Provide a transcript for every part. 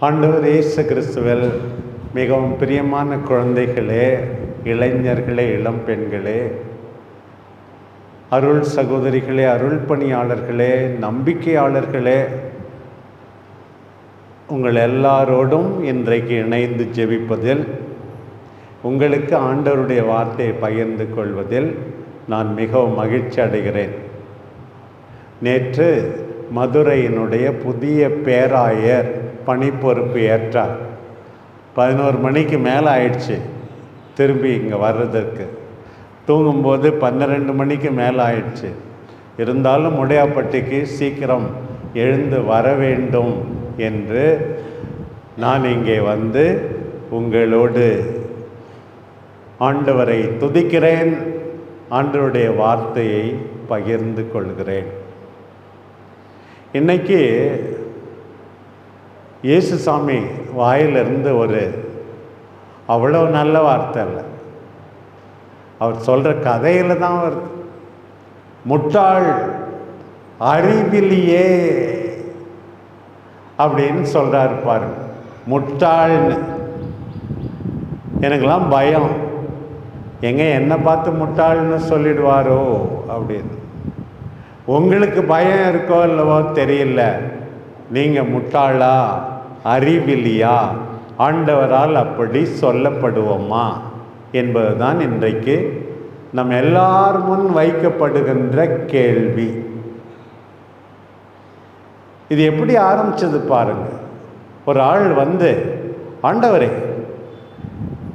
ஆண்டவர் இயேசு கிறிஸ்துவில் மிகவும் பிரியமான குழந்தைகளே இளைஞர்களே இளம் பெண்களே அருள் சகோதரிகளே அருள் பணியாளர்களே நம்பிக்கையாளர்களே உங்கள் எல்லாரோடும் இன்றைக்கு இணைந்து ஜெபிப்பதில் உங்களுக்கு ஆண்டவருடைய வார்த்தையை பகிர்ந்து கொள்வதில் நான் மிகவும் மகிழ்ச்சி அடைகிறேன். நேற்று மதுரையினுடைய புதிய பேராயர் பணி பொறுப்பு ஏற்றார். பதினோரு மணிக்கு மேலே ஆயிடுச்சு திரும்பி இங்கே வர்றதற்கு. தூங்கும்போது பன்னிரெண்டு மணிக்கு மேலே ஆயிடுச்சு இருந்தாலும் முடையாப்பட்டிக்கு சீக்கிரம் எழுந்து வர வேண்டும் என்று நான் இங்கே வந்து உங்களோடு ஆண்டவரை துதிக்கிறேன். ஆண்டவருடைய வார்த்தையை பகிர்ந்து கொள்கிறேன். இன்றைக்கி இயேசு இயேசுசாமி வாயிலிருந்து ஒரு அவ்வளோ நல்ல வார்த்தை இல்லை அவர் சொல்கிற கதையில் தான் வருது. முட்டாள் அறிவிலியே அப்படின்னு சொல்கிறாரு பாருங்க. முட்டாள்னு. எனக்கெல்லாம் பயம். எங்க என்னை பார்த்து முட்டாள்னு சொல்லிடுவாரோ அப்படின்னு. உங்களுக்கு பயம் இருக்கோ இல்லவோ தெரியல. நீங்கள் முட்டாளா? அறிவிலியா? ஆண்டவரால் அப்படி சொல்லப்படுவோமா? என்பதுதான் இன்றைக்கு நம் எல்லார் முன் வைக்கப்படுகின்ற கேள்வி. இது எப்படி ஆரம்பித்தது பாருங்க. ஒரு ஆள் வந்து ஆண்டவரே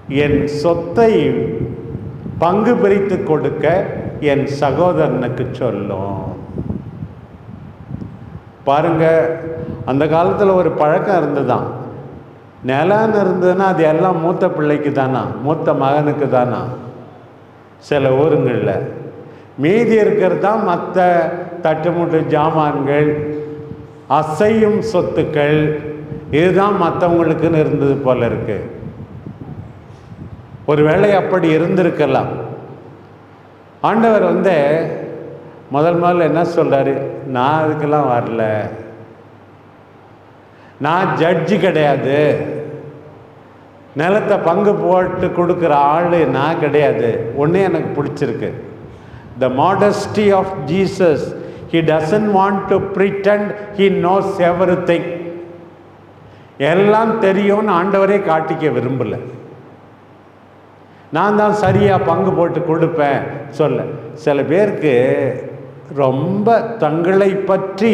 என் சொத்தை பங்கு பிரித்து கொடுக்க என் சகோதரனுக்கு சொல்லும். பாருங்கள் அந்த காலத்தில் ஒரு பழக்கம் இருந்துதான் நிலம் இருந்ததுன்னா அது எல்லாம் மூத்த பிள்ளைக்கு தானா? மூத்த மகனுக்கு தானா? சில ஊருங்களில். மீதி இருக்கிறது தான் மற்ற தட்டுமுட்டு ஜாமான்கள் அசையும் சொத்துக்கள். இதுதான் மற்றவங்களுக்குன்னு இருந்தது போல இருக்குது ஒருவேளை அப்படி இருந்திருக்கலாம். ஆண்டவர் வந்து முதல் முதல்ல என்ன சொல்கிறாரு நான் அதுக்கெல்லாம் வரல. நான் ஜட்ஜி கிடையாது. நிலத்தை பங்கு போட்டு கொடுக்குற ஆள் நான் கிடையாது. ஒன்றே எனக்கு பிடிச்சிருக்கு. The modesty of Jesus he doesn't want to pretend he knows everything எல்லாம் தெரியும்னு ஆண்டவரே காட்டிக்க விரும்பலை. நான் தான் சரியாக பங்கு போட்டு கொடுப்பேன். சொல்ல. சில பேருக்கு ரொம்ப தங்களை பற்றி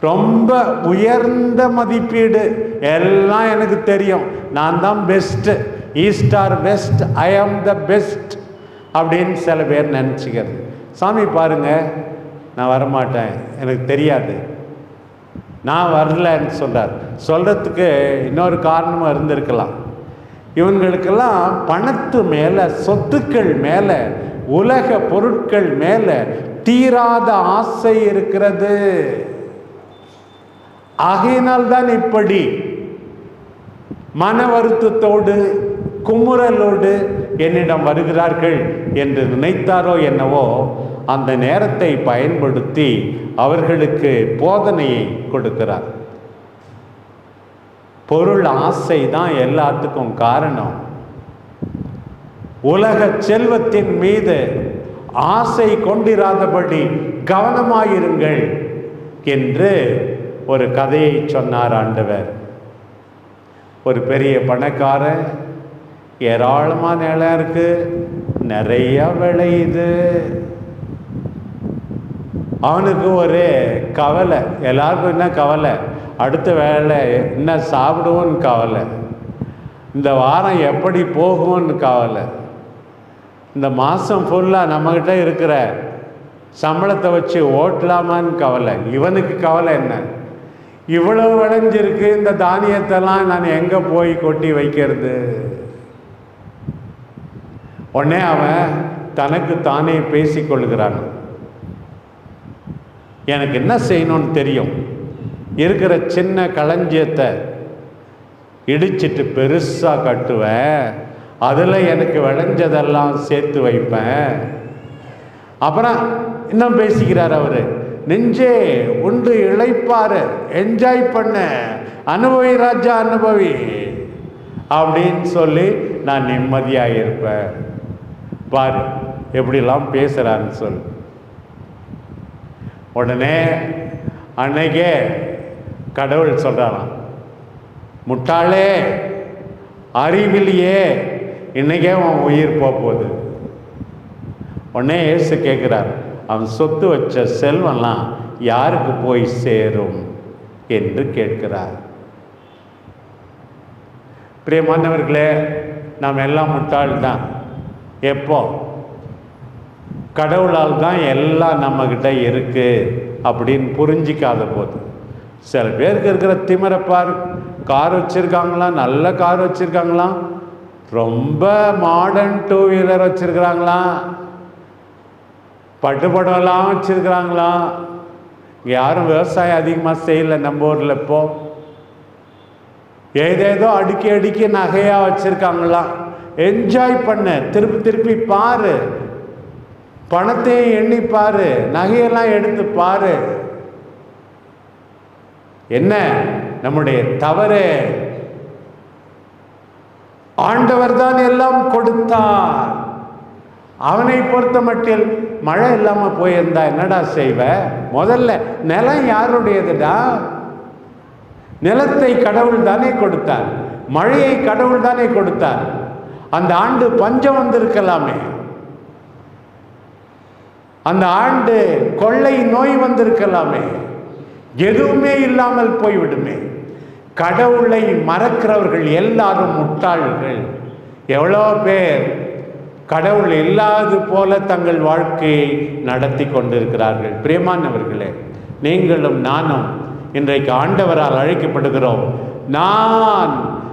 ரொம்ப உயர்ந்த மதிப்பீடு. எல்லாம் எனக்கு தெரியும். நான் தான் best east or best I am the best அப்படின்னு சில பேர் நினச்சிக்கிறது. சாமி பாருங்க. நான் வரமாட்டேன். எனக்கு தெரியாது. நான் வரலன்னு சொல்கிறார் சொல்கிறதுக்கு இன்னொரு காரணமும் இருந்திருக்கலாம். இவங்களுக்கெல்லாம் பணத்து மேலே சொத்துக்கள் மேலே உலக பொருட்கள் மேலே தீராத ஆசை இருக்கிறது. ஆகையினால்தான் இப்படி மன வருத்தத்தோடு குமுறலோடு என்னிடம் வருகிறார்கள் என்று நினைத்தாரோ என்னவோ அந்த நேரத்தை பயன்படுத்தி அவர்களுக்கு போதனையை கொடுக்கிறார். பொருள் ஆசை தான் எல்லாத்துக்கும் காரணம். உலக செல்வத்தின் மீது ஆசை கொண்டிராதபடி கவனமாயிருங்கள் என்று ஒரு கதையை சொன்னார் ஆண்டவர். ஒரு பெரிய பணக்காரன் ஏராளமான நிலம் இருக்கு நிறைய விளையுது அவனுக்கு ஒரு கவலை எல்லாருக்கும் என்ன கவலை? அடுத்த வேலை என்ன சாப்பிடுவோன்னு கவலை. இந்த வாரம் எப்படி போகும்னு கவலை. இந்த மாதம் ஃபுல்லாக நம்மக்கிட்ட இருக்கிற சம்பளத்தை வச்சு ஓட்டலாமான்னு கவலை. இவனுக்கு கவலை என்ன? இவ்வளவு விளைஞ்சிருக்கு இந்த தானியத்தெல்லாம் நான் எங்கே போய் கொட்டி வைக்கிறது? உடனே அவன் தனக்கு தானே பேசிக்கொள்கிறான் எனக்கு என்ன செய்யணும்னு தெரியும்? இருக்கிற சின்ன களஞ்சியத்தை இடிச்சிட்டு பெருசாக கட்டுவேன். அதில் எனக்கு விளைஞ்சதெல்லாம் சேர்த்து வைப்பேன். அப்புறம் இன்னும் பேசிக்கிறார் அவர்? நெஞ்சே உண்டு இழைப்பாரு என்ஜாய் பண்ண அனுபவி ராஜா அனுபவி அப்படின்னு சொல்லி நான் நிம்மதியாக இருப்பேன். பாரு எப்படிலாம் பேசுகிறான்னு சொல்லு. உடனே அன்னைக்கே கடவுள் சொல்கிறாராம் முட்டாளே அறிவிலியே இன்றைக்கே உன் உயிர் போக போகுது உடனே ஏசு கேட்குறார் அவன் சொத்து வச்ச செல்வம்லாம் யாருக்கு போய் சேரும்? என்று கேட்கிறார். பிரியமானவர்களே நாம் எல்லாம் முட்டாள் தான் எப்போ? கடவுளால் தான் எல்லாம் நம்மக்கிட்ட இருக்குது அப்படின்னு புரிஞ்சிக்காத போது. சில பேருக்கு இருக்கிற திமிரப்பார் கார் வச்சுருக்காங்களாம் நல்ல கார் வச்சுருக்காங்களாம். ரொம்ப மாடர்ன் டூ வீலர் வச்சுருக்குறாங்களாம் பட்டுப்படம்லாம் வச்சுருக்குறாங்களாம் இங்கே யாரும் விவசாயம் அதிகமாக செய்யலை நம்ம ஊரில் இப்போ. ஏதேதோ அடுக்கி அடுக்கி நகையாக வச்சுருக்காங்களாம் என்ஜாய் பண்ண. திருப்பி திருப்பி பாரு. பணத்தையும் எண்ணி பாரு. நகையெல்லாம் எடுத்து பாரு. என்ன? நம்முடைய தவறு. ஆண்டவர் தான் எல்லாம் கொடுத்தார். அவனை பொறுத்த மட்டில் மழை இல்லாமல் போயிருந்தா என்னடா செய்வ? முதல்ல நிலம் யாருடையதுடா? நிலத்தை கடவுள் தானே கொடுத்தார். மழையை கடவுள் தானே கொடுத்தார். அந்த ஆண்டு பஞ்சம் வந்திருக்கலாமே. அந்த ஆண்டு கொள்ளை நோய் வந்திருக்கலாமே. எதுவுமே இல்லாமல் போய்விடுமே. கடவுளை மறக்கிறவர்கள் எல்லாரும் முட்டாள்கள். எவ்வளோ பேர் கடவுள் இல்லாது போல தங்கள் வாழ்க்கையை நடத்தி கொண்டிருக்கிறார்கள். பிரியமானவர்களே நீங்களும் நானும் இன்றைக்கு ஆண்டவரால் அழைக்கப்படுகிறோம். நான்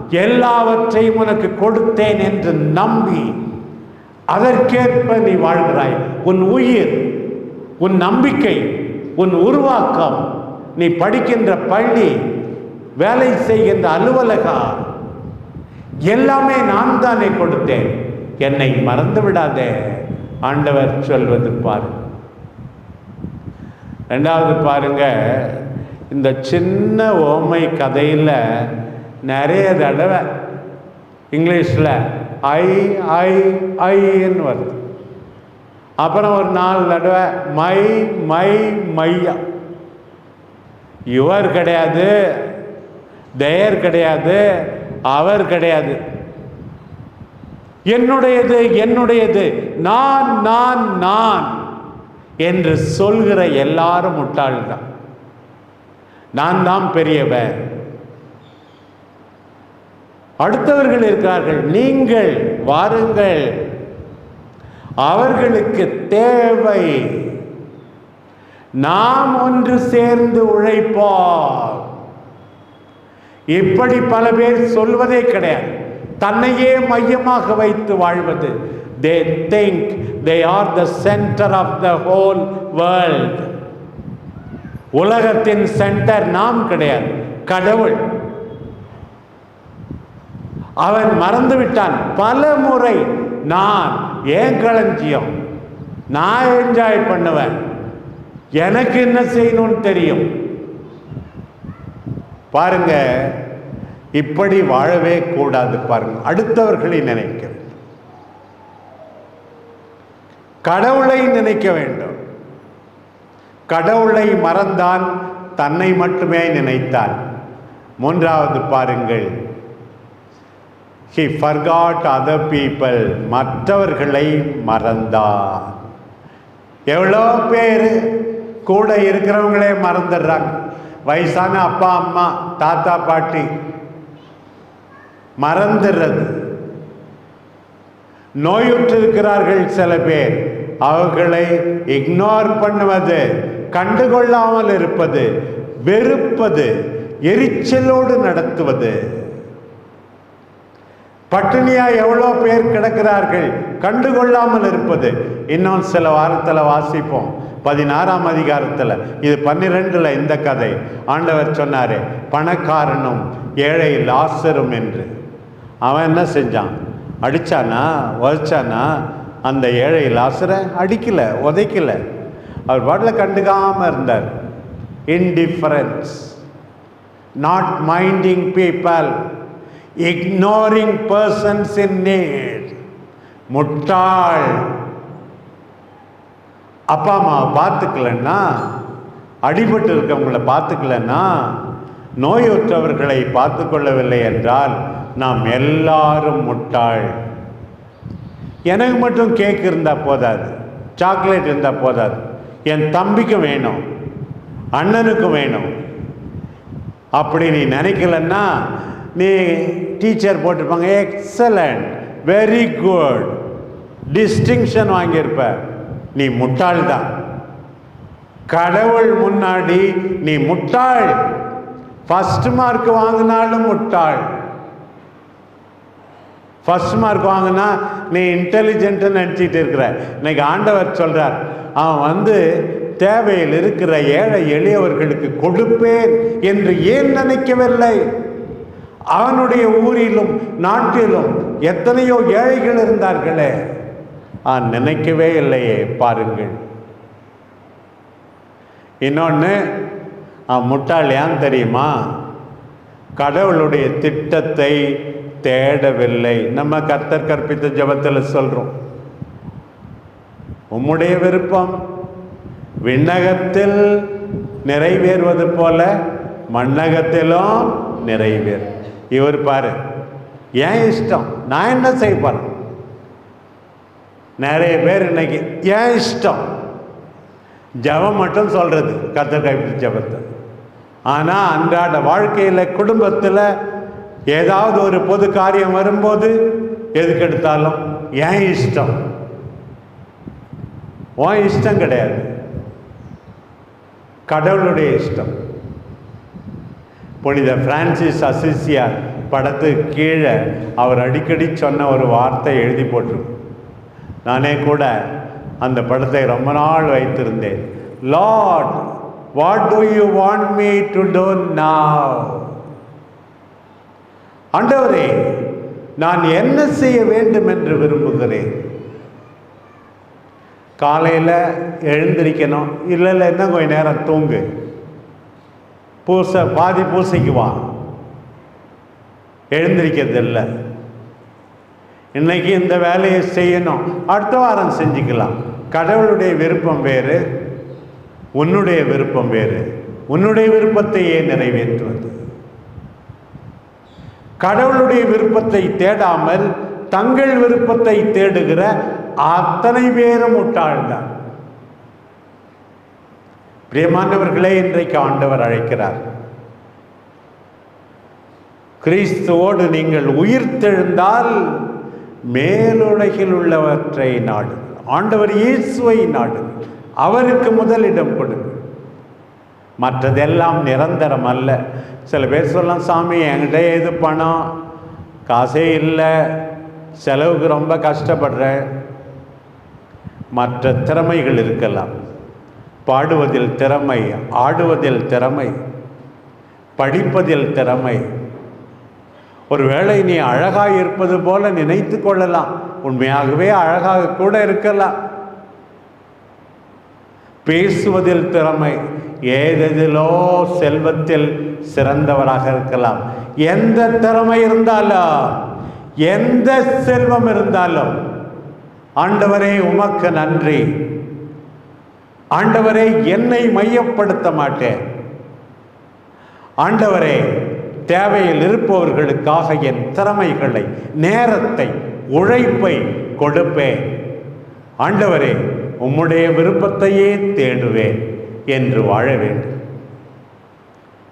எல்லாவற்றையும் உனக்கு கொடுத்தேன் என்று நம்பி அதற்கேற்ப நீ வாழ்கிறாய். உன் உயிர் உன் நம்பிக்கை உன் உருவாக்கம் நீ படிக்கின்ற பள்ளி வேலை செய்கின்ற அலுவலகா எல்லாமே நான் தானே கொடுத்தேன். என்னை மறந்து விடாதே ஆண்டவர் சொல்வது பாரு. ரெண்டாவது பாருங்க இந்த சின்ன ஓமை கதையில் நிறைய தடவை இங்கிலீஷில் ஐ ஐ ஐன்னு வருது. அப்புறம் ஒரு நாலு தடவை மை மை மையா. யுவர் கிடையாது தேர் கிடையாது அவர் கிடையாது. என்னுடையது என்னுடையது நான் நான் நான் என்று சொல்கிற எல்லாரும் முட்டாள்தான். நான் தான் பெரியவர். அடுத்தவர்கள் இருக்கார்கள் நீங்கள் வாருங்கள். அவர்களுக்கு தேவை. நாம் ஒன்று சேர்ந்து உழைப்போம். இப்படி பல பேர் சொல்வதே கிடையாது. தன்னையே மையமாக வைத்து வாழ்வது. They think they are the centre of the whole world உலகத்தின் சென்டர் நாம் கிடையாது. கடவுள். அவன் மறந்துவிட்டான். பல முறை நான் ஏன் களஞ்சியம்? நான் என்ஜாய் பண்ணுவேன். எனக்கு என்ன செய்யணும்னு தெரியும்? பாருங்க இப்படி வாழவே கூடாது பாருங்க. அடுத்தவர்களை நினைக்க வேண்டும். கடவுளை நினைக்க வேண்டும். கடவுளை மறந்தான் தன்னை மட்டுமே நினைத்தான். மூன்றாவது பாருங்கள் ஹி ஃபர்காட் அதர் பீப்பிள் மற்றவர்களை மறந்தான். எவ்வளோ பேர் கூட இருக்கிறவங்களே மறந்துடுறாங்க. வயசான அப்பா அம்மா தாத்தா பாட்டி மறந்துடுறது. நோயுற்றிருக்கிறார்கள் சில பேர். அவர்களை இக்னோர் பண்ணுவது கண்டுகொள்ளாமல் இருப்பது வெறுப்பது எரிச்சலோடு நடத்துவது. பட்டினியா எவ்வளோ பேர் கிடக்கிறார்கள் கண்டுகொள்ளாமல் இருப்பது. இன்னும் சில வாரத்தில் வாசிப்போம். பதினாறாம் அதிகாரத்தில் இது பன்னிரெண்டில் இந்த கதை. ஆண்டவர் சொன்னார் பணக்காரனும் ஏழை லாசரும் என்று. அவன் என்ன செஞ்சான்? அடித்தானா உதைச்சானா? அந்த ஏழை லாசரை அடிக்கலை உதைக்கலை. அவர் பாட்டில் கண்டுக்காமல் இருந்தார். Indifference not minding people ignoring persons in need முட்டாள். அப்பா அம்மாவை பார்த்துக்கலன்னா அடிபட்டு இருக்கவங்களை பார்த்துக்கலன்னா நோயுற்றவர்களை பார்த்து கொள்ளவில்லை என்றால் நாம் எல்லாரும் முட்டாள். எனக்கு மட்டும் கேக் இருந்தால் போதாது சாக்லேட் இருந்தால் போதாது. என் தம்பிக்கும் வேணும் அண்ணனுக்கும் வேணும். அப்படி நீ நினைக்கலன்னா நீ டீச்சர் போட்டிருப்பாங்க எக்ஸலண்ட் வெரி குட் டிஸ்டிங்ஷன் வாங்கியிருப்ப. நீ முட்டாள் தான் கடவுள் முன்னாடி நீ முட்டாள். ஃபர்ஸ்ட் மார்க் வாங்கினாலும் முட்டாள். ஃபர்ஸ்ட் மார்க் வாங்கினா நீ இன்டெலிஜென்ட்னு நினச்சிட்டு இருக்கிற. இன்னைக்கு ஆண்டவர் சொல்கிறார் அவன் வந்து தேவையில் இருக்கிற ஏழை எளியவர்களுக்கு கொடுப்பேன் என்று ஏன் நினைக்கவில்லை? அவனுடைய ஊரிலும் நாட்டிலும் எத்தனையோ ஏழைகள் இருந்தார்களே. ஆ நினைக்கவே இல்லையே பாருங்கள். இன்னொன்று முட்டாள் ஏன் தெரியுமா? கடவுளுடைய திட்டத்தை தேடவில்லை. நம்ம கர்த்தர் கற்பித்த ஜபத்தில் சொல்கிறோம் உம்முடைய விருப்பம் விண்ணகத்தில் நிறைவேறுவது போல மண்ணகத்திலும் நிறைவேறும் இவர் பாரு ஏன் இஷ்டம் நான் என்ன செய்ய போகிறேன் நிறைய பேர் இன்னைக்கு ஏன் இஷ்டம்? ஜபம் மட்டும் சொல்கிறது கத்தர் கைப்பிடி ஜபத்தை. ஆனால் அன்றாட வாழ்க்கையில் குடும்பத்தில் ஏதாவது ஒரு பொது காரியம் வரும்போது எதுக்கு எடுத்தாலும் ஏன் இஷ்டம்? உன் இஷ்டம் கிடையாது. கடவுளுடைய இஷ்டம். புனித பிரான்சிஸ் அசிசியா படத்துக்கு கீழே அவர் அடிக்கடி சொன்ன ஒரு வார்த்தை எழுதி போட்டிருக்கும். நானே கூட அந்த படத்தை ரொம்ப நாள் வைத்திருந்தேன். Lord what do you want me to do now ஆண்டவரே நான் என்ன செய்ய வேண்டும் என்று விரும்புகிறேன். காலையில் எழுந்திருக்கணும். இல்லை இல்லை என்ன கொஞ்சம் நேரம் தூங்கு. பூசை பாதி பூசைக்கு வா. எழுந்திருக்கிறது இல்லை இன்னைக்கு இந்த வேலையை செய்யணும். அடுத்த வாரம் செஞ்சுக்கலாம். கடவுளுடைய விருப்பம் வேறு உன்னுடைய விருப்பம் வேறு. உன்னுடைய விருப்பத்தையே நிறைவேற்றுவது. கடவுளுடைய விருப்பத்தை தேடாமல் தங்கள் விருப்பத்தை தேடுகிற அத்தனை பேரும் முட்டாள்தான் பிரியமானவர்களே இன்றைக்கு ஆண்டவர் அழைக்கிறார். கிறிஸ்துவோடு நீங்கள் உயிர்த்தெழுந்தால் மேலுலகில் உள்ளவற்றை நாடு ஆண்டவர் இயேசுவை நாடு அவருக்கு முதலிடம் கொடுங்க மற்றதெல்லாம் நிரந்தரம் அல்ல. சில பேர் சொல்லலாம் சாமி என்கிட்ட எது பணம்? காசே இல்லை. செலவுக்கு ரொம்ப கஷ்டப்படுறேன் மற்ற திறமைகள் இருக்கலாம். பாடுவதில் திறமை ஆடுவதில் திறமை படிப்பதில் திறமை ஒருவேளை நீ அழகாக இருப்பது போல நினைத்து கொள்ளலாம். உண்மையாகவே அழகாக கூட இருக்கலாம். பேசுவதில் திறமை ஏதெதிலோ செல்வத்தில் சிறந்தவராக இருக்கலாம். எந்த திறமை இருந்தாலும் எந்த செல்வம் இருந்தாலும் ஆண்டவரே உமக்கு நன்றி. ஆண்டவரே என்னை மையப்படுத்த மாட்டேன். ஆண்டவரே தேவையில் இருப்பவர்களுக்காக என் திறமைகளை நேரத்தை உழைப்பை கொடுப்பேன். ஆண்டவரே உம்முடைய விருப்பத்தையே தேடுவேன் என்று வாழ வேண்டும்.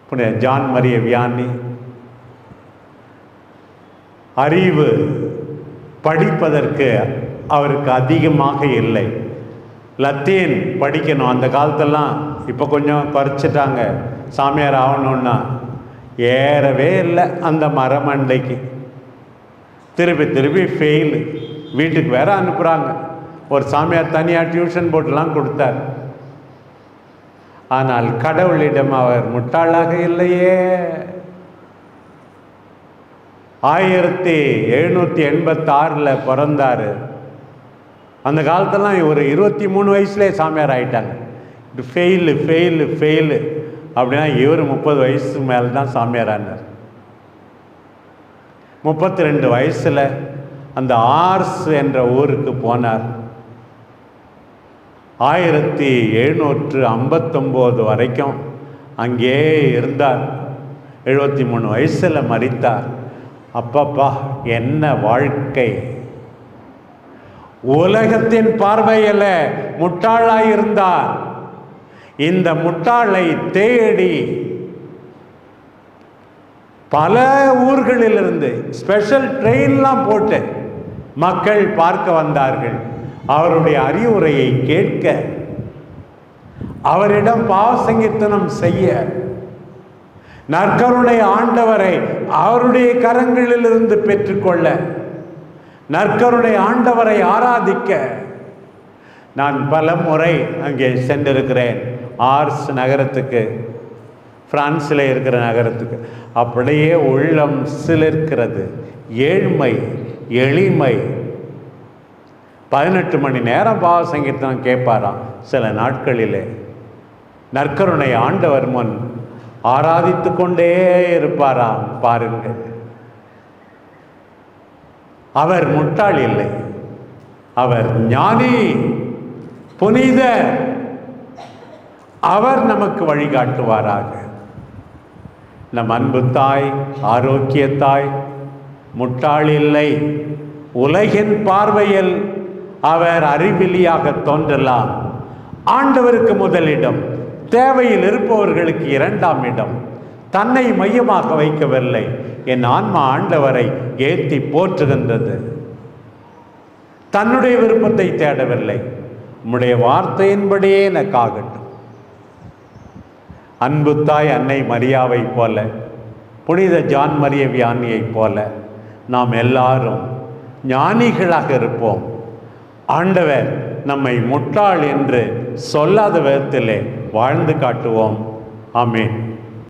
புனித ஜான் மரிய வியானி அறிவு படிப்பதற்கு அவருக்கு அதிகமாக இல்லை. லத்தீன் படிக்கணும். அந்த காலத்தெல்லாம் இப்போ கொஞ்சம் குறைச்சிட்டாங்க சாமியார் ஆகணுன்னா ஏறவே இல்லை அந்த மரமண்டைக்கு திருப்பி திருப்பி ஃபெயிலு வீட்டுக்கு வேற அனுப்புகிறாங்க ஒரு சாமியார் தனியாக டியூஷன் போட்டுலாம் கொடுத்தார். ஆனால் கடவுளிடம் அவர் முட்டாளாக இல்லையே. ஆயிரத்தி எழுநூற்றி எண்பத்தாறில் பிறந்தார். அந்த காலத்தெல்லாம் ஒரு இருபத்தி மூணு வயசுலேயே சாமியார் ஆயிட்டாங்க. ஃபெயிலு ஃபெயிலு ஃபெயிலு அப்படின்னா இவர் முப்பது வயசு மேலே தான் சாமியாரானார் முப்பத்தி ரெண்டு வயசில் அந்த ஆர்ஸ் என்ற ஊருக்கு போனார். ஆயிரத்தி எழுநூற்று ஐம்பத்தொம்போது வரைக்கும் அங்கே இருந்தார். எழுபத்தி மூணு வயசில் மறித்தார் அப்பப்பா என்ன வாழ்க்கை? உலகத்தின் பார்வையில் முட்டாளாக இருந்தார் இந்த முட்டாளை தேடி பல ஊர்களிலிருந்து ஸ்பெஷல் ட்ரெயின்லாம் போட்டு மக்கள் பார்க்க வந்தார்கள். அவருடைய அறிவுரையை கேட்க அவரிடம் பாவசங்கீர்த்தனம் செய்ய நற்கருணை ஆண்டவரை அவருடைய கரங்களிலிருந்து பெற்றுக்கொள்ள நற்கருணை ஆண்டவரை ஆராதிக்க நான் பல முறை அங்கே சென்றிருக்கிறேன். ஆர்ஸ் நகரத்துக்கு பிரான்ஸில் இருக்கிற நகரத்துக்கு. அப்படியே உள்ளம் சிலிர்க்கிறது. ஏழ்மை எளிமை. பதினெட்டு மணி நேரம் பாவ சங்கீர்த்தனம் கேட்பாராம் சில நாட்களிலே. நற்கருணை ஆண்டவர் முன் ஆராதித்து கொண்டே இருப்பாராம் பாருங்கள். அவர் முட்டாள் இல்லை. அவர் ஞானி புனித. அவர் நமக்கு வழிகாட்டுவாராக. நம் அன்பு தாய் ஆரோக்கிய தாய் முட்டாள் இல்லை. உலகின் பார்வையில் அவர் அறிவிலியாக தோன்றலாம். ஆண்டவருக்கு முதலிடம் தேவையில் இருப்பவர்களுக்கு இரண்டாம் இடம். தன்னை மையமாக வைக்கவில்லை. என் ஆன்மா ஆண்டவரை ஏற்றி போற்றுகின்றது. தன்னுடைய விருப்பத்தை தேடவில்லை. உம்முடைய வார்த்தையின்படியே எனக்காகட்டும். அன்பு தாய் அன்னை மரியாவைப் போல புனித ஜான் மரிய வியானியைப் போல நாம் எல்லாரும் ஞானிகளாக இருப்போம். ஆண்டவர் நம்மை முட்டாள் என்று சொல்லாத விதத்திலே வாழ்ந்து காட்டுவோம். ஆமேன்.